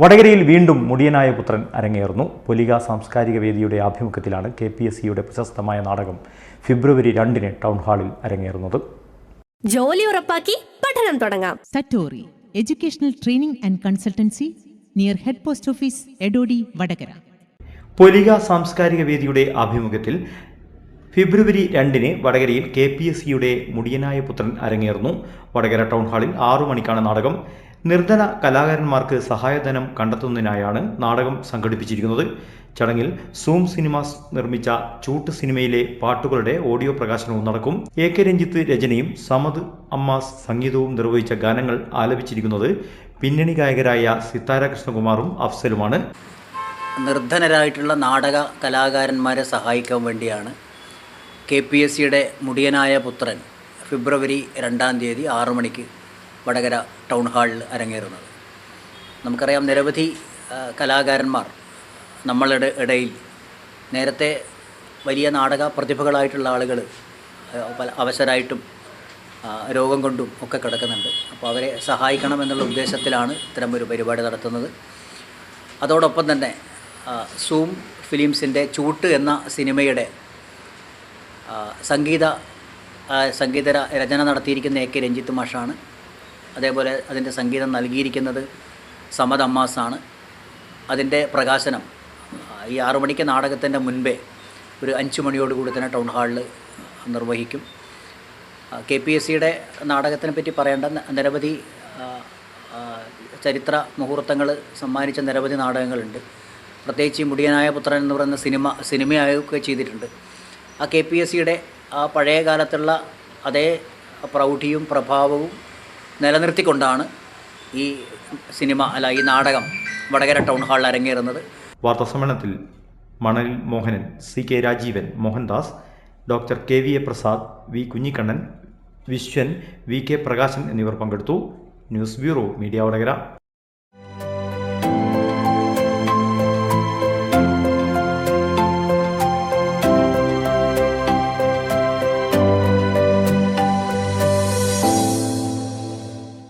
വടകരയിൽ വീണ്ടും മുടിയനായ പുത്രൻ അരങ്ങേറുന്നു. പൊലിക സാംസ്കാരിക വേദിയുടെ ആഭിമുഖ്യത്തിലാണ് കെ പി എസ് സിയുടെ പ്രശസ്തമായ നാടകം ഫെബ്രുവരി രണ്ടിന് ടൗൺ ഹാളിൽ അരങ്ങേറുന്നത്. ജോലി ഉറപ്പാക്കി പഠനം തുടങ്ങാം. Story educational training and consultancy near head post office Edodi Vadakara. Polika സാംസ്കാരിക വേദിയുടെ ആഭിമുഖ്യത്തിൽ ഫെബ്രുവരി രണ്ടിന് വടകരയിൽ കെ പി എസ് സിയുടെ മുടിയനായ പുത്രൻ അരങ്ങേറുന്നു. വടകര ടൗൺ ഹാളിൽ ആറു മണിക്കാണ് നാടകം. നിർധന കലാകാരന്മാർക്ക് സഹായധനം കണ്ടെത്തുന്നതിനായാണ് നാടകം സംഘടിപ്പിച്ചിരിക്കുന്നത്. ചടങ്ങിൽ സൂം സിനിമാസ് നിർമ്മിച്ച ചൂട്ട് സിനിമയിലെ പാട്ടുകളുടെ ഓഡിയോ പ്രകാശനവും നടക്കും. എ കെ രഞ്ജിത്ത് രചനയും സമദ് അമ്മാസ് സംഗീതവും നിർവഹിച്ച ഗാനങ്ങൾ ആലപിച്ചിരിക്കുന്നത് പിന്നണി ഗായകരായ സിത്താര കൃഷ്ണകുമാറും അഫ്സലുമാണ്. നിർധനരായിട്ടുള്ള നാടക കലാകാരന്മാരെ സഹായിക്കാൻ വേണ്ടിയാണ് കെ പി എസ് സിയുടെ മുടിയനായ പുത്രൻ ഫെബ്രുവരി രണ്ടാം തീയതി ആറു മണിക്ക് വടകര ടൗൺ ഹാളിൽ അരങ്ങേറുന്നത്. നമുക്കറിയാം നിരവധി കലാകാരന്മാർ നമ്മളുടെ ഇടയിൽ നേരത്തെ വലിയ നാടക പ്രതിഭകളായിട്ടുള്ള ആളുകൾ പല അവശരായിട്ടും രോഗം കൊണ്ടും ഒക്കെ കിടക്കുന്നുണ്ട്. അപ്പോൾ അവരെ സഹായിക്കണം എന്നുള്ള ഉദ്ദേശത്തിലാണ് ഇത്തരം ഒരു പരിപാടി നടത്തുന്നത്. അതോടൊപ്പം തന്നെ സൂം ഫിലിംസിന്റെ ചൂട്ട് എന്ന സിനിമയുടെ സംഗീത സംഗീത രചന നടത്തിയിരിക്കുന്ന എ കെ രഞ്ജിത്ത് മാഷാണ്. അതേപോലെ അതിന്റെ സംഗീതം നൽകിയിരിക്കുന്നത് സമദ് അമ്മാസാണ്. അതിന്റെ പ്രകാശനം ഈ ആറു മണിക്ക് നാടകത്തിന്റെ മുൻപേ ഒരു അഞ്ച് മണിയോടുകൂടി തന്നെ ടൗൺ ഹാളിൽ നിർവഹിക്കും. കെ പി എസ് സിയുടെ നാടകത്തിനെ പറ്റി പറയേണ്ട നിരവധി ചരിത്ര മുഹൂർത്തങ്ങൾ സമ്മാനിച്ച നിരവധി നാടകങ്ങളുണ്ട്. പ്രത്യേകിച്ച് മുടിയനായ പുത്രൻ എന്ന് പറയുന്ന സിനിമ സിനിമയായൊക്കെ ചെയ്തിട്ടുണ്ട്. ആ കെ പി എസ് സിയുടെ ആ പഴയ കാലത്തുള്ള അതേ പ്രൗഢിയും പ്രഭാവവും നിലനിർത്തിക്കൊണ്ടാണ് ഈ സിനിമ അല്ല ഈ നാടകം വടകര ടൗൺ ഹാളിൽ അരങ്ങേറുന്നത്. വാർത്താസമ്മേളനത്തിൽ Manalil Mohanan C K Rajeevan Mohandas doctor K V A Prasad V Kunhikannan Vishwan V K Prakashan എന്നിവർ പങ്കെടുത്തു. News bureau media Vadakara.